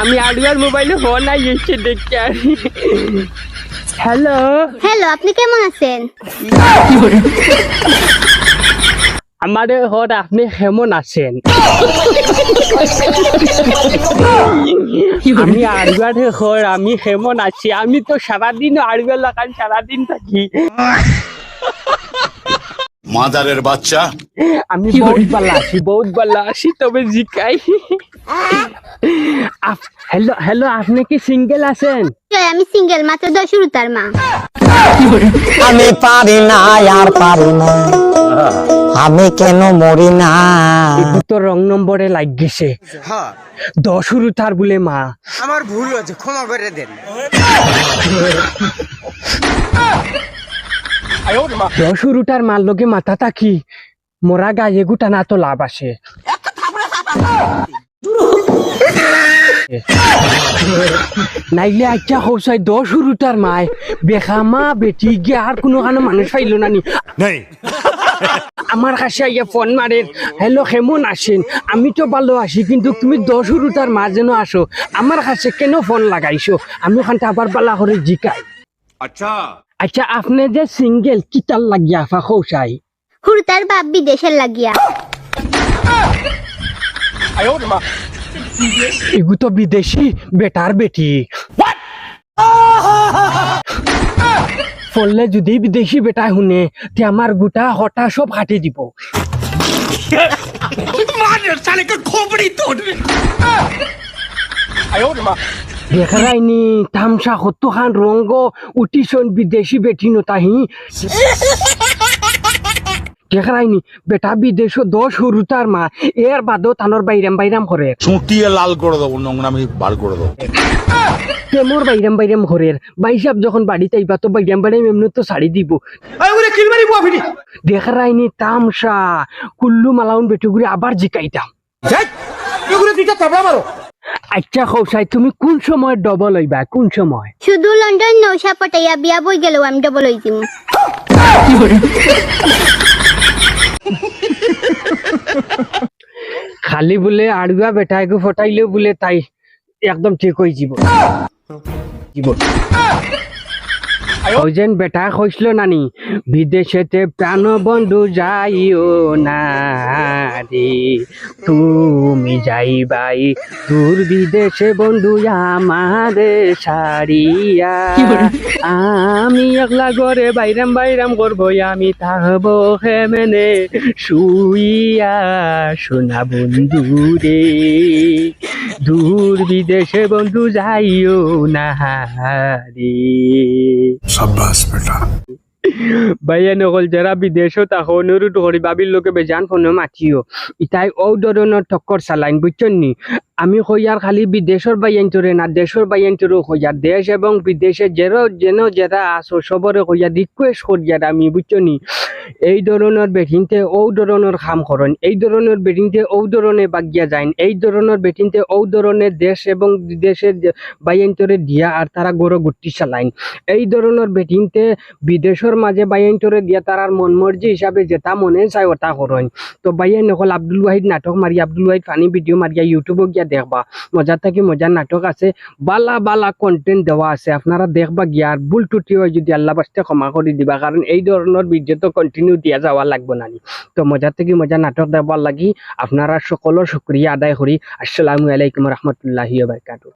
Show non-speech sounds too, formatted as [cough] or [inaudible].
আমি আড়ুয়ার মোবাইলে phone I এসে দেখতে আর হ্যালো? হ্যালো আপনি কেমন আছেন? আমার হর আপনি কেমন আছেন? আমি আড়ুয়ার হর আমি কেমন আছি? আমি তো সারাদিন আড়ুয়া লাগান সারাদিন থাকি। মাদারের বাচ্চা। আমি বহুত ভালো আছি বহুত ভালো আছি তবে জিকাই। হ্যালো হ্যালো আপনি কি সিঙ্গেল আছেন? আমি সিঙ্গেল মাত্র দশ তার মা। আমি পারি না আর পারি না। আমি কেন মরি না? তো রং নম্বরে লাগ গেছে হ্যাঁ দশ তার বলে মা। আমার ভুল হয়েছে ক্ষমা করে দেন। [laughs] দশ রুটার মার লগে মাথা থাকি মোরা গায়ে গুটা না তো লাভ আসে। নাইলে আচ্ছা হৌসাই দশ রুটার মায়। বেখামা বেটি গিয়ে আর কোনো কানো মানুষ পাইল না নি নেই। আমার কাছে আইয়া ফোন মারেন হ্যালো কেমন আসেন আমি তো ভালো আছি কিন্তু তুমি দশ রুটার মা যেন আসো। আমার কাছে কেন ফোন লাগাইছো? আমি ওখানটা আবার বালা করে জিকাই। আচ্ছা। আচ্ছা আপনি যে সিঙ্গেল কিতাল লাগিয়া? আফা খৌসাই হুরতার বাপ বিদেশের লাগিয়া। এগু তো বিদেশি বেটার বেটি। ফললে যদি বিদেশি বেটা শুনে তে আমার গোটা হটা সব কাটি দিব। দেখারাইনি তামসা হতো খান রঙ্গ উঠিছন বিদেশি বেটি নতাহি। দেখারাইনি বেটা বিদেশ দশ সরু তার মা এর বাদও তানোর বাইরাম বাইরাম করে চুটিয়ে লাল করে দেবো নোংরামি বার করে দেবো। তেমর বাইরাম বাইরাম ঘরের যখন বাড়িতে আইবা তো বাইরাম বাইরাম এমনি তো শাড়ি দিব। দেখা রাইনি তামসা কুল্লু মালাউন বেটুগুড়ি আবার জিকাইতাম। আচ্ছা কৌশাই তুমি কোন সময় ডবল হইবা? কোন সময়? শুধু লন্ডন নৌসা পটাইয়া বিয়া বই গেল আমি ডবল হই দিম খালি বলে আড়ুয়া বেটাকে ফটাইলেও বলে তাই একদম ঠিক হয়ে যাব জীবন ওই বেটা কইছিল নানি বিদেশেতে প্রাণ বন্ধু যাইও না রে তুমি যাইবাই দূর বিদেশে বন্ধু আমারে সারিয়া। আমি একলা ঘরে বাইরাম বাইরাম করব আমি থাকব হেমেনে শুইয়া। সোনা বন্ধু রে দূর বিদেশে বন্ধু যাইও না রে সাব্বাস, বেটা। ভাইয়া নকল যারা বিদেশত আহ অনুরোধ করি বাবির লোকে বেজান ফোনে মাতিও। ইতাই ও ধরনের টক্কর চালাইন বুঝছেন নি? আমি কইয়ার খালি বিদেশের বাইয়ান তোরে না, দেশের বাইয়ান তোরে কইয়ার দেশ এবং বিদেশে যেন যেন যারা আসো সবরে কইয়া রিকোয়েস্ট করিয়ার আমি, বুঝছ এই ধরনের বেটিনতে ও ধরনের কাম করেন এই ধরনের বেটিনতে ও ধরনের বাগিয়া যায় এই ধরনের বেটিনতে ও ধরনের দেশ এবং বিদেশের বাইয়ান তোরে দিয়া আর তারা গড় গুটি চালাইন। এই ধরনের বেটিনতে বিদেশের মাঝে বাইয়ান্তরে দিয়া তারার মন মর্জি হিসাবে যেটা মনে চাই ওটা করেন তো বাইয়ান নকল আব্দুল ওয়াহিদ নাটক মারি আব্দুল ওয়াহিদ ফানি ভিডিও মারিয়া ইউটিউবে গিয়া দেখবা। মজা থাকি মজার নাটক আছে, বালা বালা কন্টেন্ট দেওয়া আছে। আপনারা দেখবা গিয়ার ভুল টুটি হয় যদি আল্লাহ বাস্তে ক্ষমা করে দিবা কারণ এই ধরনের ভিডিও তো কন্টিনিউ দিয়া যাওয়া লাগবে না তো মজা থেকে মজা নাটক দেখবার লাগি, আপনারা সকলের শুক্রিয়া আদায় করি আসসালামু আলাইকুম রহমতুল্লাহি বারকাতু